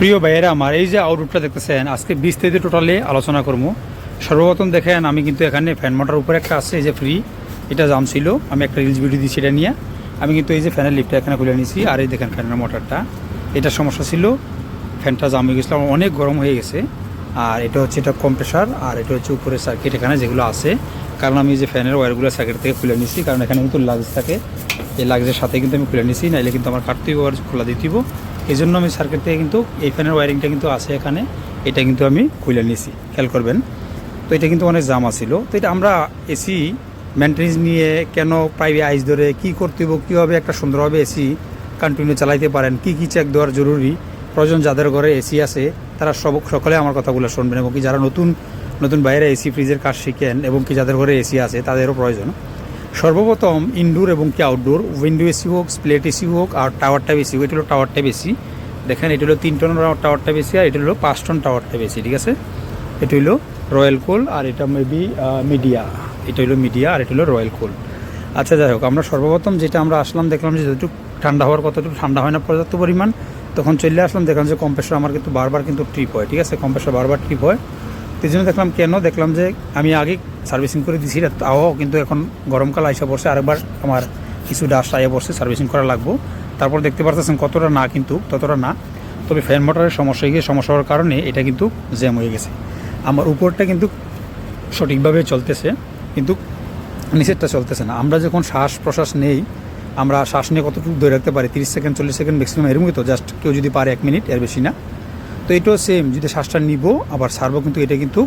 প্রিয় ভাইয়েরা, আমার এই যে আউটরুটটা দেখতেছেন, আজকে বিশ বিস্তারিত টোটালি আলোচনা করব। সর্বপ্রথম দেখেন, আমি কিন্তু এখানে ফ্যান মোটর উপরে একটা আছে, এই যে ফ্রি এটা জাম ছিল। আমি একটা রিলস ভিডিও দিচ্ছি এটা নিয়ে। আমি কিন্তু এই যে ফ্যানের লিফটটা এখানে খুলে নিয়েছি আর এই দেখেন ফ্যানের মোটরটা এটা সমস্যা ছিল ফ্যানটা জাম হয়ে গেছিল, আমার অনেক গরম হয়ে গেছে। আর এটা হচ্ছে, এটা কম্প্রেসার আর এটা হচ্ছে উপরে সার্কিট এখানে যেগুলো আছে। কারণ আমি যে ফ্যানের ওয়্যারগুলো সার্কিট থেকে খুলে নিয়েছি কারণ এখানে কিন্তু লাগজ থাকে। এই লাগজের সাথে কিন্তু আমি খুলে নিয়েছি নাইলে কিন্তু আমার কাটতেই আর খোলা দিতেইব এই জন্য আমি সার্কিট থেকে কিন্তু এই ফ্যানের ওয়্যারিংটা কিন্তু আছে এখানে। এটা কিন্তু আমি খুলে নিয়েছি, খেয়াল করবেন। তো এটা কিন্তু অনেক জামা ছিল। তো এটা আমরা এসি মেনটেন্স নিয়ে কেন প্রাইভেট আইস ধরে কী করতে হব কীভাবে একটা সুন্দরভাবে এসি কন্টিনিউ চালাইতে পারেন, কি কি চেক দেওয়ার জরুরি? প্রয়োজন যাদের ঘরে এসি আছে, তারা সব, সকলে আমার কথাগুলো শুনবেন। এবং কি যারা নতুন নতুন বাইরে এসি ফ্রিজের কাজ শিখেন, এবং কি যাদের ঘরে এসি আছে, তাদেরও প্রয়োজন। সর্বপ্রথম ইনডোর এবং কি আউটডোর উইন্ডো এসি হোক স্প্লেট এসি হোক, আর টাওয়ারটা বেশি হোক, এটা হলো টাওয়ারটা বেশি দেখেন, এটা হলো তিন টন টাওয়ারটা বেশি আর এটা হলো পাঁচ টন টাওয়ারটা বেশি ঠিক আছে? এটা হলো রয়্যাল কোল আর এটা মেবি মিডিয়া এটা হলো মিডিয়া আর এটা হলো রয়্যাল কোল আচ্ছা যাই হোক, আমরা সর্বপ্রথম যেটা আমরা আসলাম, দেখলাম যে যতটুকু ঠান্ডা হওয়ার কতটুকু ঠান্ডা হয় না পর্যাপ্ত পরিমাণ, তখন চলে আসলাম, দেখলাম যে কম্প্রেসর আমার কিন্তু বারবার কিন্তু ট্রিপ হয়, ঠিক আছে? কম্প্রেসর বারবার ট্রিপ হয়। এই জন্য দেখলাম, কেন? দেখলাম যে আমি আগে সার্ভিসিং করে দিছি তাও, কিন্তু এখন গরমকাল আইসা পড়ছে, আরেকবার আমার কিছু ডাস্ট আইয়া পড়ছে, সার্ভিসিং করা লাগবো। তারপর দেখতে পারতেছেন কতটা না কিন্তু, ততটা না। তবে ফ্যান মোটরের সমস্যা হয়ে গিয়ে সমস্যা হওয়ার কারণে এটা কিন্তু জ্যাম হয়ে গেছে। আমার উপরটা কিন্তু সঠিকভাবে চলতেছে, কিন্তু নিচেরটা চলতেছে না। আমরা যখন শ্বাস প্রশ্বাস নেই, আমরা শ্বাস নিয়ে কতটুকু ধরে রাখতে পারি? তিরিশ সেকেন্ড, চল্লিশ সেকেন্ড ম্যাক্সিমাম এরকমই তো জাস্ট কেউ যদি পারে এক মিনিট এর বেশি না। তো এটাও সেম যদি শ্বাসটা নিব, আবার সারবো, কিন্তু এটা কিন্তু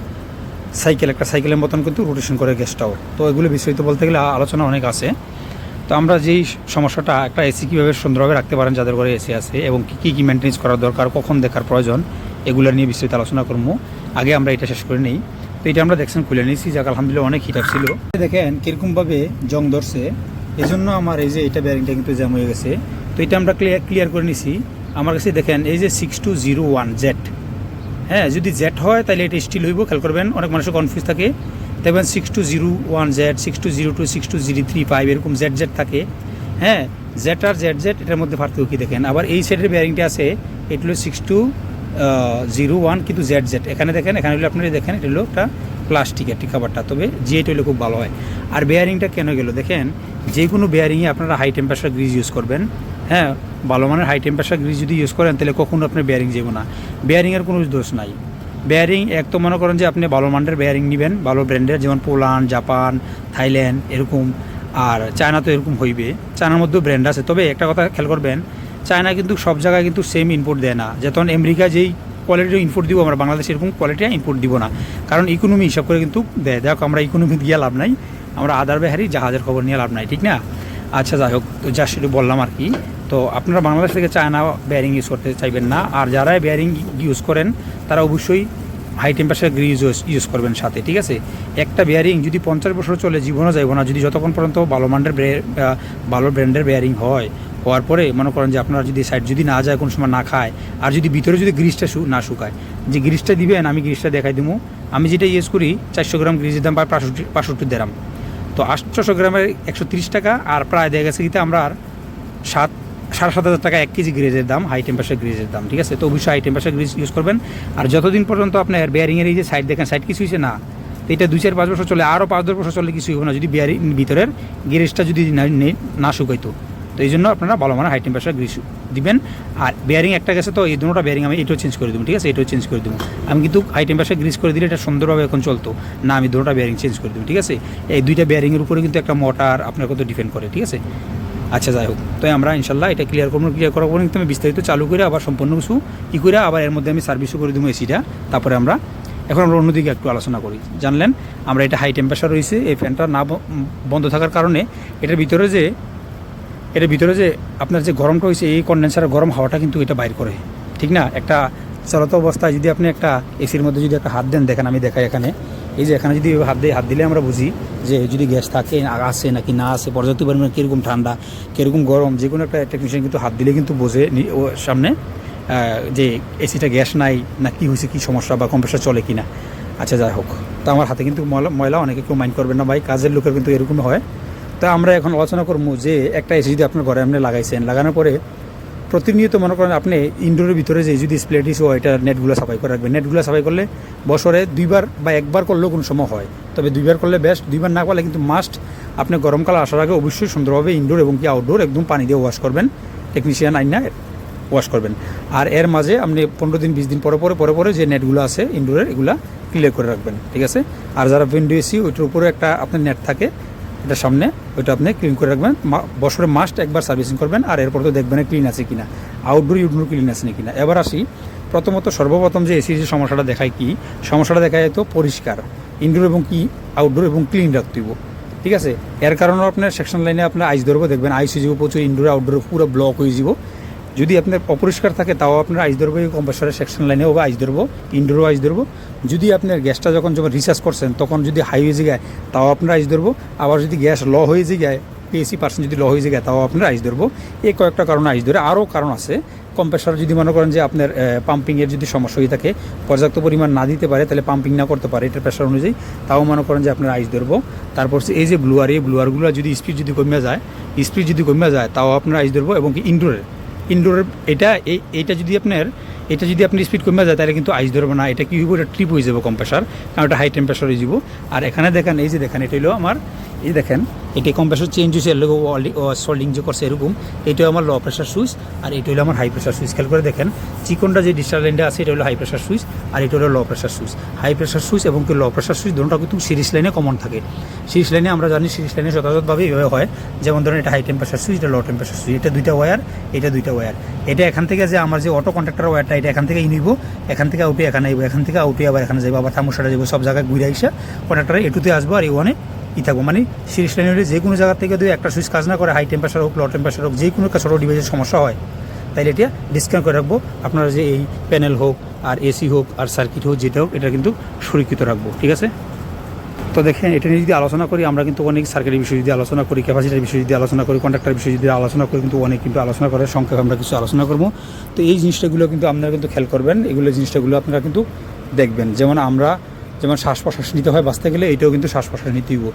সাইকেল একটা সাইকেলের মতন কিন্তু রোটেশন করে গ্যাসটাও তো এগুলো বিস্তারিত বলতে গেলে আলোচনা অনেক আছে। তো আমরা যেই সমস্যাটা, একটা এসি কীভাবে সুন্দরভাবে রাখতে পারেন, যাদের ঘরে এসি আছে, এবং কী কী মেনটেন্স করার দরকার, কখন দেখার প্রয়োজন, এগুলো নিয়ে বিস্তারিত আলোচনা করব। আগে আমরা এটা শেষ করে নিই। তো এটা আমরা দেখছেন, খুলে নিয়েছি, যাক, আলহামদুলিল্লাহ অনেক হিটার ছিল। দেখেন, কীরকমভাবে জং ধরছে। এই জন্য আমার এই যে এটা ব্যারিংটা কিন্তু জ্যাম হয়ে গেছে। তো এটা আমরা ক্লিয়ার ক্লিয়ার করে নিছি। আমার কাছে দেখেন, এই যে six two zero one Z হ্যাঁ যদি জেড হয়, তাহলে এটা স্টিল হইব, খেয়াল করবেন, অনেক মানুষের কনফিউজ থাকে। দেখবেন six two zero one Z six two zero two six two zero three five এরকম জেড জেড থাকে। হ্যাঁ জেড আর জেড জেড এটার মধ্যে পার্থক্য কি দেখেন? আবার এই সাইডের বেয়ারিংটা আছে, এটা হলো সিক্স টু জিরো ওয়ান কিন্তু জেড জেড এখানে দেখেন, এখানে হলো আপনারা দেখেন, এটা হলো একটা প্লাস্টিকের টিকাবারটা তবে জেট হলে খুব ভালো হয়। আর বেয়ারিংটা কেন গেল? দেখেন যে কোনো বেয়ারিংয়ে আপনারা হাই টেম্পারেচার গ্রিজ ইউজ করবেন। হ্যাঁ ভালো মানের হাই টেম্পারেচার গ্রিজ যদি ইউজ করেন, তাহলে কখনো আপনার বেয়ারিং যাব না। বেয়ারিংয়ের কোনো দোষ নাই। বেয়ারিং এক তো মনে করেন যে আপনি ভালো মানের বেয়ারিং নেবেন, ভালো ব্র্যান্ডের যেমন পোল্যান্ড জাপান থাইল্যান্ড এরকম। আর চায়না তো এরকম হইবে। চায়নার মধ্যেও ব্র্যান্ড আছে। তবে একটা কথা খেয়াল করবেন চায়না কিন্তু সব জায়গায় কিন্তু সেম ইনপুট দেয় না। যেমন আমেরিকা যেই কোয়ালিটির ইনপুট দিব, আমরা বাংলাদেশে এরকম কোয়ালিটি ইনপুট দিব না। কারণ ইকোনমি হিসাব করে কিন্তু দেয়। দেখো, আমরা ইকোনমি দিয়ে লাভ নাই। আমরা আদার বেহারি জাহাজের খবর নিয়ে লাভ নাই। ঠিক না? আচ্ছা যাই হোক, তো যা সেটা বললাম আর কি। তো আপনারা বাংলাদেশ থেকে চায়না বেয়ারিং ইউজ করতে চাইবেন না। আর যারা বেয়ারিং ইউজ করেন, তারা অবশ্যই হাই টেম্পারেচার গ্রিজ ইউজ করবেন সাথে, ঠিক আছে? একটা বেয়ারিং যদি পঞ্চাশ বছর চলে, জীবনও যাইব না। যদি যতক্ষণ পর্যন্ত ভালো মানের ভালো ব্র্যান্ডের বেয়ারিং হয়, হওয়ার পরে মনে করেন যে আপনার যদি সাইড যদি না যায়, কোনো সময় না খায়, আর যদি ভিতরে যদি গ্রিজটা শু না শুকায়, যে গ্রিজটা দিবেন, আমি গ্রিজটা দেখাই দেবো আমি যেটা ইউজ করি, চারশো গ্রাম গ্রিজের দাম প্রায় পাঁচষট্টি পাঁচষট্টি দেরাম। তো আটশোশো গ্রামের একশো তিরিশ টাকা, আর প্রায় দেখা গেছে কিন্তু আমরা আর সাত সাড়ে সাত হাজার টাকা এক কেজি গ্রিজের দাম হাই টেম্পারেচার গ্রিজের দাম, ঠিক আছে? তো অবশ্যই হাই টেম্পারেচার গ্রিজ ইউজ করবেন। আর যতদিন পর্যন্ত আপনার বেয়ারিংয়ের এই যে সাইড দেখেন সাইড কিছু হয়েছে না, তো এটা দুই চার পাঁচ বছর চলে আরও পাঁচ দশ বছর চলে কিছু হবে না, যদি বেয়ারিং ভিতরের গ্যারেজটা যদি না- শুকাইতো। তো এই জন্য আপনারা ভালো মানে হাই টেম্পারেচার গ্রিজ দিবেন। আর বেয়ারিং একটা গেছে তো, এই দুটোটা বেয়ারিং আমি এটাও চেঞ্জ করে দেবো, ঠিক আছে? এটাও চেঞ্জ করে দেবো। আমি কিন্তু হাই টেম্পারেচার গ্রিজ করে দিলে এটা সুন্দরভাবে এখন চলতো, না আমি দুটোটা বেয়ারিং চেঞ্জ করে দেবো, ঠিক আছে? এই দুইটা বেয়ারিংয়ের উপরে কিন্তু একটা মোটর আপনার কত ডিপেন্ড করে, ঠিক আছে? আচ্ছা যাই হোক। তো আমরা ইনশাল্লাহ এটা ক্লিয়ার করব ক্লিয়ার করার পরে আমি বিস্তারিত চালু করে আবার সম্পূর্ণ কিছু ই করে আবার এর মধ্যে আমি সার্ভিসও করে দেবো এসিটা তারপরে আমরা এখন আমরা অন্যদিকে একটু আলোচনা করি। জানলেন, আমরা এটা হাই টেম্পারেচার রয়েছে, এই ফ্যানটা না বন্ধ থাকার কারণে এটার ভিতরে যে, এটার ভিতরে যে আপনার যে গরমটা হয়েছে, এই কন্ডেন্সারের গরম হাওয়াটা কিন্তু এটা বাইর করে। ঠিক না? একটা চলন্ত অবস্থায় যদি আপনি একটা এসির মধ্যে যদি একটা হাত দেন, দেখেন আমি দেখাই এখানে। এই যে এখানে যদি হাত দিয়ে হাত দিলে আমরা বুঝি যে যদি গ্যাস থাকে, আসে নাকি না আসে, পর্যাপ্ত পরিমাণে কীরকম ঠান্ডা, কীরকম গরম, যে কোনো একটা টেকনিশিয়ান কিন্তু হাত দিলে কিন্তু বোঝে ও সামনে যে এসিটা গ্যাস নাই, না কি হয়েছে, কী সমস্যা বা কম্প্রেসার চলে কি না আচ্ছা যাই হোক। তো আমার হাতে কিন্তু ময়লা ময়লা, অনেকে কেউ মাইন্ড করবেন না ভাই, কাজের লোকের কিন্তু এরকম হয়। তো আমরা এখন আলোচনা করব যে একটা এসি যদি আপনার ঘরে আপনি লাগাইছেন, লাগানোর পরে প্রতিনিয়ত মনে করেন আপনি ইনডোরের ভিতরে যে যদি স্প্লেটিস হয়, এটা নেটগুলো সাফাই করে রাখবেন। নেটগুলো সাফাই করলে বছরে দুইবার বা একবার করলেও কোনো সময় হয়। তবে দুইবার করলে বেস্ট দুইবার না করলে কিন্তু মাস্ট আপনি গরমকাল আসার আগে অবশ্যই সুন্দরভাবে ইনডোর এবং কি আউটডোর একদম পানি দিয়ে ওয়াশ করবেন। টেকনিশিয়ান আইনা ওয়াশ করবেন। আর এর মাঝে আপনি পনেরো দিন, বিশ দিন পরে পরে পরে পরে যে নেটগুলো আছে ইনডোরের এগুলা ক্লিয়ার করে রাখবেন। ঠিক আছে? আর যারা উইন্ডো এসি ওইটার উপরে একটা আপনার নেট থাকে। এটা সামনে, ওইটা আপনি ক্লিন করে রাখবেন। বছরে মাস্ট একবার সার্ভিসিং করবেন, আর এরপর তো দেখবেন ক্লিন আছে কিনা। আউটডোর ইউডোর ক্লিন আছে কিনা। এবার আসি, প্রথমত সর্বপ্রথম যে এসির যে সমস্যাটা দেখায় কি? সমস্যাটা দেখা যেত পরিষ্কার ইনডোর এবং কি? আউটডোর এবং ক্লিন রাখতেই ঠিক আছে? এর কারণে আপনার সেকশন লাইনে আপনার আইস ধরবো, দেখবেন আইস হয়ে যাব প্রচুর ইনডোর আউটডোর পুরো ব্লক হয়ে যাব। যদি আপনার অপরিষ্কার থাকে, তাও আপনার আইস ধরবো কম্পাসরের সেকশন লাইনে হবে আইস ধরবো ইনডোরও আইস ধরবো। যদি আপনার গ্যাসটা যখন যখন রিচার্জ করছেন, তখন যদি হাই হয়ে যায়, তাও আপনার আইস ধরবো। আবার যদি গ্যাস ল হয়ে যায় পিএসি পার্সেন্ট যদি ল হয়ে যায়, তাও আপনার আইস ধরবো। এই কয়েকটা কারণে আইস ধরে। আরও কারণ আছে। কম্প্রেসার যদি মনে করেন যে আপনার পাম্পিংয়ের যদি সমস্যা হয়ে থাকে, পর্যাপ্ত পরিমাণ না দিতে পারে, তাহলে পাম্পিং না করতে পারে, এটার প্রেশার অনুযায়ী, তাও মনে করেন যে আপনার আইস ধরবো। তারপর এই যে ব্লুয়ার এই ব্লুয়ারগুলো যদি স্পিড যদি কমে যায় স্পিড যদি কমে যায়, তাও আপনার আইস ধরবো এবং কি ইনডোরের ইনডোরের এটা এইটা যদি আপনার, এটা যদি আপনি স্পিড কমে যায়, তাহলে কিন্তু আইস ধরবে না। এটা কি হইব? এটা ট্রিপ হয়ে যাবে কম্প্রেসার কারণ এটা হাই টেম্পারেচার যাব। আর এখানে দেখেন, এই যে দেখেন, এটা হলো আমার এই দেখেন, এটি কম্প্রেসার চেঞ্জ হয়েছে, এর সোল্ডিং যে করছে এরকম। এটা আমার লো প্রেশার সুইচ আর এটা হলো আমার হাই প্রেশার সুইচ খেয়াল করে দেখেন, চিকনটা যে ডিস্টার লাইনটা আছে, এটা হলো হাই প্রেশার সুইচ আর এটা হলো low pressure switch high pressure switch এবং কি লো প্রেশার সুইচ দুটোটা কিন্তু সিরিজ লাইনে কমন থাকে। সিরিজ লাইনে আমরা জানি সিরিজ লাইনে যথাযথভাবে এভাবে হয়। যেমন ধরেন এটা হাই টেম্পারেচার সুইচ এটা লো টেম্পারেচার সুইচ এটা দুইটা ওয়্যার এটা দুইটা ওয়্যার এটা এখান থেকে যে আমার যে অটো কন্ট্রাক্টর ওয়্যারটা এটা এখান থেকে ইনিব এখান থেকে আউটে এখানে আইব, এখান থেকে আউটে আবার এখানে যাব আবার থামুসাটা যাব সব জায়গায় ঘুরে আইসা কন্ট্রাক্টরে এটুতে আসব, আর এই ওয়ানে ই থাকব। মানে সিরিজ লাইনের যে কোনো জায়গা থেকে যদি একটা সুইচ কাজ না করে হাই টেম্পারেচার হোক লো টেম্পারেচার হোক যে কোনো ছোটো ডিভাইসের সমস্যা হয়, তাইলে এটা ডিসকাউন্ট করে রাখব। আপনারা যে এই প্যানেল হোক, আর এসি হোক, আর সার্কিট হোক, যেটা হোক, এটা কিন্তু সুরক্ষিত রাখব। ঠিক আছে? তো দেখেন, এটা নিয়ে যদি আলোচনা করি, আমরা কিন্তু অনেক সার্কিটের বিষয়ে যদি আলোচনা করি ক্যাপাসিটির বিষয়ে যদি আলোচনা করি কন্ট্রাক্টর বিষয়ে যদি আলোচনা করি, কিন্তু অনেক কিন্তু আলোচনা করে সংক্ষেপে আমরা কিছু আলোচনা করব। তো এই জিনিসটাগুলো কিন্তু আপনারা কিন্তু খেয়াল করবেন। এগুলো জিনিসটাগুলো আপনারা কিন্তু দেখবেন। যেমন আমরা যেমন শ্বাস প্রশ্বাস নিতে হয় বাঁচতে গেলে, এটাও কিন্তু শ্বাস প্রশ্বাস নিতে হইব।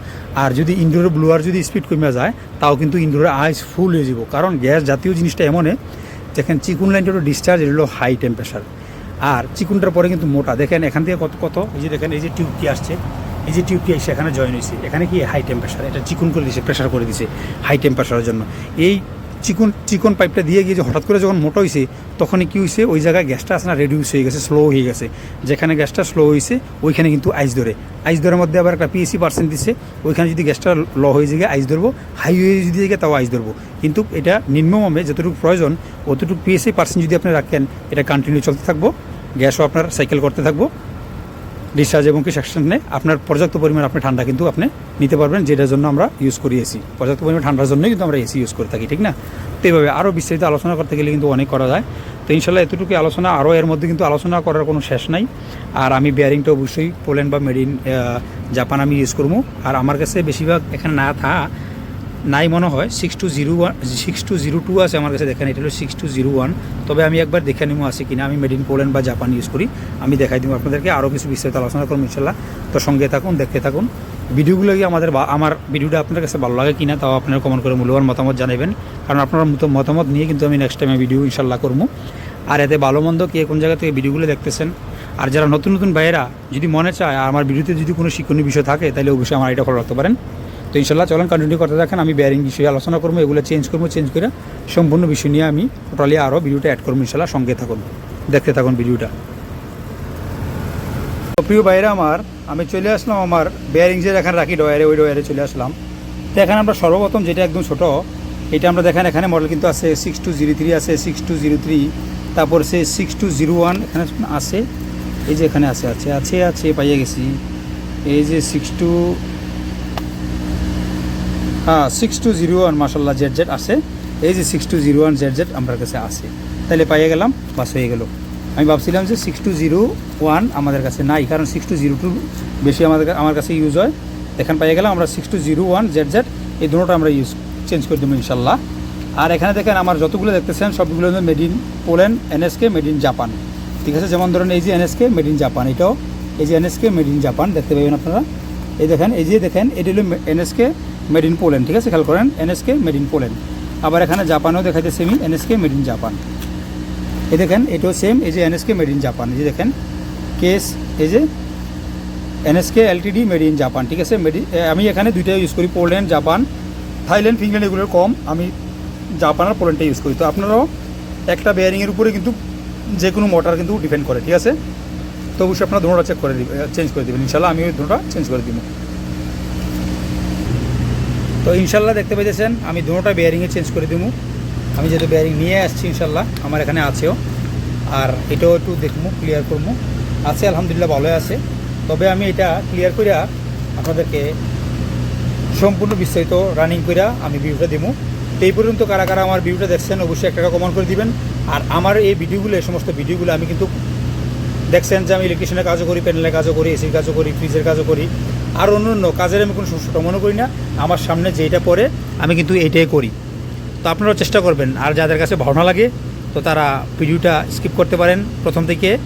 আর যদি ইনডোরের ব্লুয়ার যদি স্পিড কমে যায়, তাও কিন্তু ইনডোরের আইস ফুল হয়ে যাব কারণ গ্যাস জাতীয় জিনিসটা এমনই, দেখেন চিকুন লাইনটা ডিসচার্জ এটা হলো হাই টেম্পারেচার আর চিকুনটার পরে কিন্তু মোটা। দেখেন এখান থেকে কত কত? এই যে দেখেন, এই যে টিউবটি আসছে, এই যে টিউবটি এসে এখানে জয়েন হয়েছে এখানে কি হাই টেম্পারেচার এটা চিকুন করে দিছে প্রেশার করে দিছে হাই টেম্পারেচারের জন্য। এই চিকন চিকন পাইপটা দিয়ে গিয়ে যে হঠাৎ করে যখন মোটা হয়েছে তখনই কী হয়েছে ওই জায়গায় গ্যাসটা আছে না রেডিউস হয়ে গেছে স্লো হয়ে গেছে। যেখানে গ্যাসটা স্লো হয়েছে ওইখানে কিন্তু আইস ধরে। আইস ধরার মধ্যে আবার একটা পিএসি পার্সেন্ট দিচ্ছে ওইখানে যদি গ্যাসটা ল হয়ে যায় আইস ধরবো হাই হয়ে যদি যায় তাও আইস ধরবো। কিন্তু এটা নিম্নমে যতটুকু প্রয়োজন, অতটুকু পিএসি পার্সেন্ট যদি আপনি রাখেন, এটা কন্টিনিউ চলতে থাকব, গ্যাসও আপনার সাইকেল করতে থাকব। ডিসচার্জ এবং কি সেকশনে আপনার পর্যাপ্ত পরিমাণ আপনি ঠান্ডা কিন্তু আপনি নিতে পারবেন, যেটার জন্য আমরা ইউজ করি এসি পর্যাপ্ত পরিমাণ ঠান্ডার জন্যই কিন্তু আমরা এসি ইউজ করে থাকি, ঠিক না? তো এইভাবে আরও বিস্তারিত আলোচনা করতে গেলে কিন্তু অনেক করা যায়। তো ইনশাল্লাহ এতটুকু আলোচনা আরও এর মধ্যে কিন্তু আলোচনা করার কোনো শেষ নাই। আর আমি বেয়ারিংটা অবশ্যই পোল্যান্ড বা মেড ইন জাপান আমি ইউজ করব। আর আমার কাছে বেশিরভাগ এখানে না থা নাই মনে হয় six two zero one six two zero two আছে আমার কাছে দেখেন, এটা হলো সিক্স টু জিরো ওয়ান তবে আমি একবার দেখে নিবো আছে কিনা, আমি মেড ইন পোল্যান্ড বা জাপান ইউজ করি, আমি দেখাই দিব আপনাদেরকে আরও কিছু বিস্তারিত আলোচনা করব ইনশাল্লাহ তো সঙ্গে থাকুন, দেখতে থাকুন। ভিডিওগুলো কি আমাদের আমার ভিডিওটা আপনার কাছে ভালো লাগে কিনা, তাও আপনারা কমেন্ট করে মূল্যবান মতামত জানাবেন, কারণ আপনার মতো মতামত নিয়ে কিন্তু আমি নেক্সট টাইমে ভিডিও ইনশাল্লাহ করব। আর এতে ভালো মন্দ কে কোন জায়গা থেকে ভিডিওগুলো দেখতেছেন, আর যারা নতুন নতুন ভাইয়েরা যদি মনে চায় আমার ভিডিওতে যদি কোনো শিক্ষণীয় বিষয় থাকে, তাহলে অবশ্যই আমার এটা ফলো রাখতে পারেন। তো ইনশাল্লাহ চলেন কন্টিনিউ করতে থাকেন, আমি বেয়ারিং বিষয়ে আলোচনা করব, এগুলো চেঞ্জ করব চেঞ্জ করে সম্পূর্ণ বিষয় নিয়ে আমি টোটালি আরও ভিডিওটা অ্যাড করব ইনশাল্লাহ, সঙ্গে থাকুন, দেখতে থাকুন ভিডিওটা প্রিয় বাইরে আমার, আমি চলে আসলাম আমার যে এখানে রাখি ডয়ারে ওই ডয়ারে চলে আসলাম। তো এখানে আমরা সর্বপ্রথম যেটা একদম ছোট, এটা আমরা দেখেন এখানে মডেল কিন্তু আছে সিক্স টু জিরো থ্রি আছে সিক্স টু জিরো থ্রি তারপর সে সিক্স টু জিরো ওয়ান এখানে আছে, এই যে এখানে আছে আছে আছে আছে, পাইয়ে গেছি। এই যে সিক্স টু হ্যাঁ সিক্স টু জিরো ওয়ান মাসাল্লাহ জেড জেড আছে। এই যে six two zero one Z Z আমার কাছে আছে। তাহলে পাইয়ে গেলাম, বাস হয়ে গেল। আমি ভাবছিলাম যে সিক্স টু জিরো ওয়ান আমাদের কাছে নাই, কারণ সিক্স টু জিরো টু বেশি আমাদের আমার কাছে ইউজ হয়। এখানে পাইয়ে গেলাম, আমরা six two zero one Z Z এই দুটোটা আমরা ইউজ চেঞ্জ করে দেবো ইনশাল্লাহ আর এখানে দেখেন, আমার যতগুলো দেখতেছেন, সবগুলো made in Poland NSK made in Japan ঠিক আছে, যেমন ধরেন এই যে এনএসকে মেড ইন জাপান এটাও। এই যে এনএসকে মেড ইন জাপান দেখতে পাবেন আপনারা। এই দেখেন, এই যে দেখেন, এটি হলো এনএসকে মেড ইন পোল্যান্ড ঠিক আছে? খেয়াল করেন এনএসকে মেড ইন পোল্যান্ড আবার এখানে জাপানেও দেখাইতেছে আমি এনএসকে মেড ইন জাপান এই দেখেন, এটাও সেম এই যে এনএসকে মেড ইন জাপান এই যে দেখেন কেস এই যে NSK LTD made in Japan ঠিক আছে? মেড আমি এখানে দুইটা ইউজ করি পোল্যান্ড জাপান থাইল্যান্ড ফিনল্যান্ড এগুলোর কম, আমি জাপান আর পোল্যান্ডটা ইউজ করি। তো আপনারাও একটা বেয়ারিংয়ের উপরে কিন্তু যে কোনো মোটর কিন্তু ডিপেন্ড করে, ঠিক আছে? তো অবশ্যই আপনারা ধোঁয়াটা চেক করে দিবেন চেঞ্জ করে দেবেন। ইনশাল্লাহ আমি ওই ধোঁয়াটা চেঞ্জ করে দিব। তো ইনশাল্লাহ দেখতে পেয়েছেন, আমি দুটোটা বেয়ারিংয়ে চেঞ্জ করে দিব আমি যেহেতু বেয়ারিং নিয়ে আসছি ইনশাল্লাহ, আমার এখানে আছেও। আর এটাও একটু দেখব ক্লিয়ার করব আছে, আলহামদুলিল্লাহ ভালোই আছে। তবে আমি এটা ক্লিয়ার করিয়া আপনাদেরকে সম্পূর্ণ বিস্তারিত রানিং করিয়া আমি ভিডিওটা দিব তো এই পর্যন্ত কারা কারা আমার ভিডিওটা দেখছেন, অবশ্যই একটা কমেন্ট করে দিবেন। আর আমার এই ভিডিওগুলো এই সমস্ত ভিডিওগুলো আমি কিন্তু দেখছেন যে আমি ইলেকট্রিশিয়ানের কাজও করি প্যানেলের কাজও করি এসির কাজও করি ফ্রিজের কাজও করি। আর অন্য অন্য কাজের আমি কোনো সমস্যা মনে করি না। আমার সামনে যেটা পড়ে, আমি কিন্তু এইটাই করি। তো আপনারাও চেষ্টা করবেন। আর যাদের কাছে ভালো না লাগে, তো তারা ভিডিওটা স্কিপ করতে পারেন প্রথম থেকে।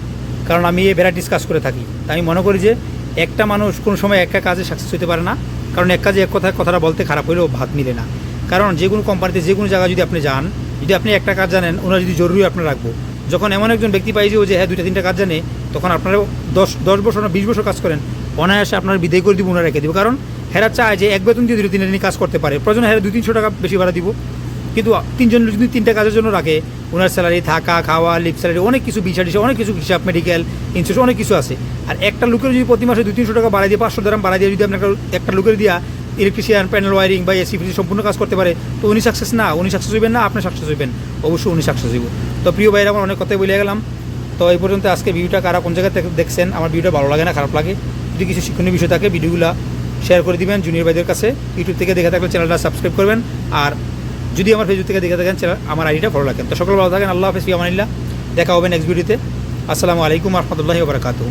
কারণ আমি এই ভ্যারাইটিস কাজ করে থাকি। আমি মনে করি যে একটা মানুষ কোনো সময় একটা কাজে সাকসেস হতে পারে না। কারণ এক কাজে এক কথা কথাটা বলতে খারাপ হলেও ভাত মিলে না। কারণ যে কোনো কোম্পানিতে যে কোনো জায়গায় যদি আপনি যান, যদি আপনি একটা কাজ জানেন, ওনারা যদি জরুরি আপনার রাখব। যখন এমন একজন ব্যক্তি পাই যে ও যে হ্যাঁ দুইটা, তিনটা কাজ জানে, তখন আপনারা দশ দশ বছর না, বিশ বছর কাজ করেন। অনায়াসে আপনার বিদায় করে দিব, ওনারা রেখে দিব। কারণ হেরা চায় যে এক বেতন দিয়ে দুটো তিনটা দিন কাজ করতে পারে। প্রয়োজন হেরা দুই, তিনশো টাকা বেশি ভাড়া দিব। কিন্তু তিনজন যদি তিনটা কাজের জন্য রাখে, ওনার স্যালারি থাকা, খাওয়া লিপ স্যালারি অনেক কিছু বিচার টিচার অনেক কিছু হিসাব মেডিকেল ইন্স্যুরেন্স অনেক কিছু আছে। আর একটা লোকের যদি প্রতি মাসে দুই, তিনশো টাকা বাড়াই দিয়ে, পাঁচশো দাম বাড়াই দিয়ে যদি আপনার একটা লোকের দিয়া ইলেকট্রিশিয়ান প্যানেল ওয়ারিং বা এসি ফ্রিজ সম্পূর্ণ কাজ করতে পারে। তো উনি সাকসেস না, উনি সাকসেস হইবেন না, আপনি সাকসেস হইবেন। অবশ্যই উনি সাকসেস হইব। তো প্রিয় ভাইরা, আমার অনেক কথাই বলে গেলাম। তো এই পর্যন্ত আজকে ভিডিওটা কারা কোন জায়গায় দেখছেন, আমার ভিডিওটা ভালো লাগে না, খারাপ লাগে, যদি কিছু শিক্ষণীয় বিষয় থাকে ভিডিওগুলো শেয়ার করে দিবেন জুনিয়র ভাইদের কাছে। ইউটিউব থেকে দেখে থাকলে চ্যানেলটা সাবস্ক্রাইব করবেন। আর যদি আমার ফেসবুক থেকে দেখে থাকেন চ্যানেল আমার আইডিটা ফলো রাখেন। তো সকল ভালো থাকেন, আল্লাহ হাফিজ আমানিল্লাহ। দেখা হবে নেক্সট ভিডিওতে আসসালামু আলাইকুম রহমতুল্লাহি বারকাতু